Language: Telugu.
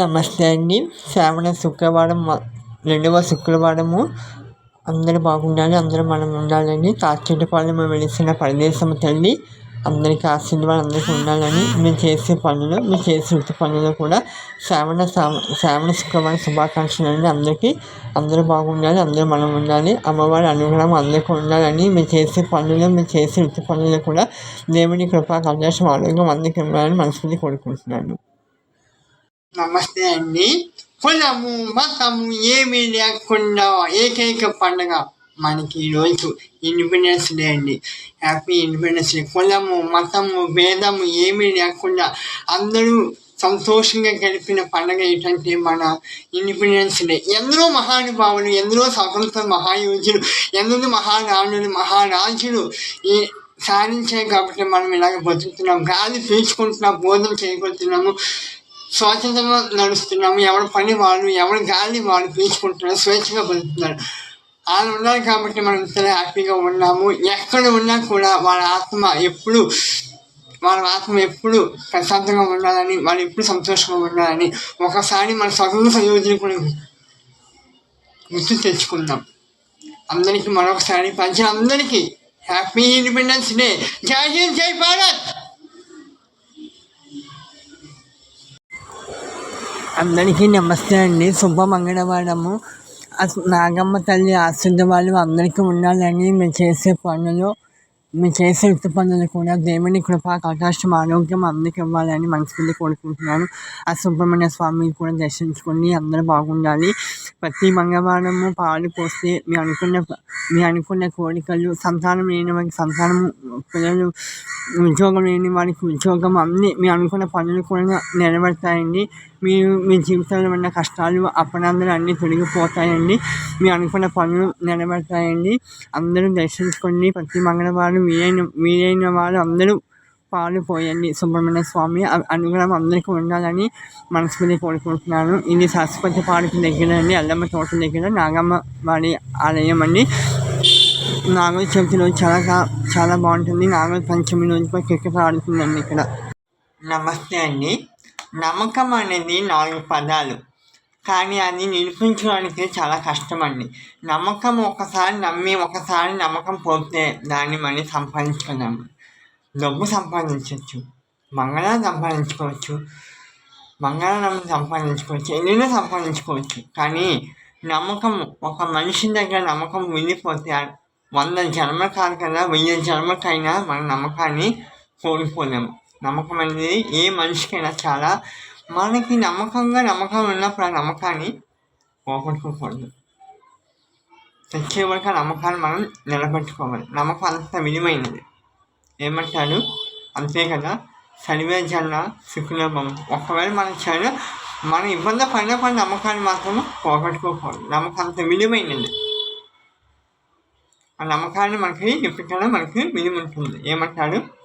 నమస్తే అండి. శ్రావణ శుక్రవారం రెండవ శుక్రవారము. అందరూ బాగుండాలి అందరూ మనం ఉండాలని తాచెట్టుపాలెం వెలిసిన ప్రదేశం తల్లి అందరికీ ఆశీర్వాదం అందరికీ ఉండాలని మీరు చేసే పనులు మీరు చేసే వృత్తి పనులు కూడా శ్రావణ శ్రావణ శుక్రవారం శుభాకాంక్షలు అండి అందరికీ. అందరూ బాగుండాలి అందరూ మనం ఉండాలి అమ్మవారి అనుగ్రహం అందరికీ ఉండాలని మీరు చేసే పనులు మీరు చేసే వృత్తి పనులు కూడా దేవుని కృపా కళ్యాణం ఆరోగ్యం అందరికీ ఉండాలని మనస్ఫూర్తి కోరుకుంటున్నాను. నమస్తే అండి. కులము మతము ఏమీ లేకుండా ఏకైక పండుగ మనకి ఈరోజు ఇండిపెండెన్స్ డే అండి. హ్యాపీ ఇండిపెండెన్స్ డే కులము మతము భేదము ఏమీ లేకుండా అందరూ సంతోషంగా గడిపిన పండుగ ఏంటంటే మన ఇండిపెండెన్స్ డే ఎందరో మహానుభావులు ఎందరో స్వతంత్ర మహాయోజులు ఎందరో మహారాణులు మహారాజులు ఈ సాధించాయి కాబట్టి మనం ఇలాగ బతుకుతున్నాం గాలి పీల్చుకుంటున్నాం బోధన చేయగలుగుతున్నాము స్వాతంత్రంగా నడుస్తున్నాము ఎవరి పని వాళ్ళు ఎవరి గాలి వాళ్ళు పీల్చుకుంటున్నారు స్వేచ్ఛగా బతుకుతున్నారు వాళ్ళు ఉన్నారు కాబట్టి మనం చాలా హ్యాపీగా ఉన్నాము. ఎక్కడ ఉన్నా కూడా వాళ్ళ ఆత్మ ఎప్పుడు వాళ్ళ ఆత్మ ఎప్పుడు ప్రశాంతంగా ఉండాలని వాళ్ళు ఎప్పుడు సంతోషంగా ఉండాలని ఒకసారి మన స్వతంత్ర యోజన కూడా గుర్తు తెచ్చుకుందాం. అందరికీ మరొకసారి ప్రజలందరికీ హ్యాపీ ఇండిపెండెన్స్ డే. జై హింద్ జై భారత్! అందరికీ నమస్తే అండి. శుభ మంగళవారము నాగమ్మ తల్లి ఆశీర్వాదాలు అందరికీ ఉండాలని మేము చేసే పనులు మేము చేసే వృత్తి పనులు కూడా దేవుని కృప కటాష్టం ఆరోగ్యం అందరికి ఇవ్వాలని మనస్ఫూర్తి కోరుకుంటున్నాను. ఆ సుబ్రహ్మణ్య స్వామిని కూడా దర్శించుకొని అందరూ బాగుండాలి. ప్రతి మంగళవారము పాలు పోస్తే మీ అనుకున్న మీ అనుకున్న కోరికలు సంతానం లేని వారికి సంతానం పిల్లలు ఉద్యోగం లేని వారికి ఉద్యోగం అన్నీ మీ అనుకున్న పనులు కూడా నెరవేరుతాయండి. మీరు మీ జీవితంలో ఉన్న కష్టాలు అపరాధాలు అన్నీ తొలగిపోతాయండి. మీ అనుకున్న పనులు నిలబడతాయండి అందరూ దర్శించుకోండి ప్రతి మంగళవారం వీలైన వీలైన వారు అందరూ పాలు పోయండి. సుబ్రహ్మణ్య స్వామి అనుగ్రహం అందరికీ ఉండాలని మనస్ఫూర్తి కోరుకుంటున్నాను. ఇది శాశ్వత పార్క్ దగ్గర అండి అల్లమ్మ తోట దగ్గర నాగమ్మ వారి ఆలయం అండి. నాగుల చవితి రోజు చాలా చాలా బాగుంటుంది. నాగుల పంచమి రోజు కూడా క్రికెట్ ఆడుతుందండి ఇక్కడ. నమస్తే అండి. నమ్మకం అనేది నాలుగు పదాలు. కానీ అది నిరూపించడానికి చాలా కష్టం అండి నమ్మకం ఒకసారి నమ్మి ఒకసారి నమ్మకం పోతే దాన్ని మనం సంపాదించుకున్నాము డబ్బు సంపాదించవచ్చు మంగళం సంపాదించుకోవచ్చు. మంగళం సంపాదించుకోవచ్చు. ఎన్నెన్నో సంపాదించుకోవచ్చు. కానీ నమ్మకం ఒక మనిషి దగ్గర నమ్మకం వెళ్ళిపోతే వంద జన్మ కాదు కదా వెయ్యి జన్మకైనా మన నమ్మకాన్ని కోల్పోలేము నమ్మకం అనేది ఏ మనిషికైనా చాలా మనకి నమ్మకంగా నమ్మకం ఉన్నప్పుడు ఆ నమ్మకాన్ని పోగొట్టుకోకూడదు. తెచ్చే వరకు ఆ నమ్మకాన్ని మనం నిలబెట్టుకోవాలి. నమ్మకం అంత విలువైనది ఏమంటారు? అంతే కదా. సరివే జన్న సుఖులభం ఒకవేళ మనం చైనా మన ఇబ్బంది పడిన పడిన నమ్మకాన్ని మాత్రం పోగొట్టుకోకూడదు. నమ్మకం అంత విలువైనది ఆ నమ్మకాన్ని మనకి ఎప్పటికైనా మనకి విలువ ఉంటుంది ఏమంటారు?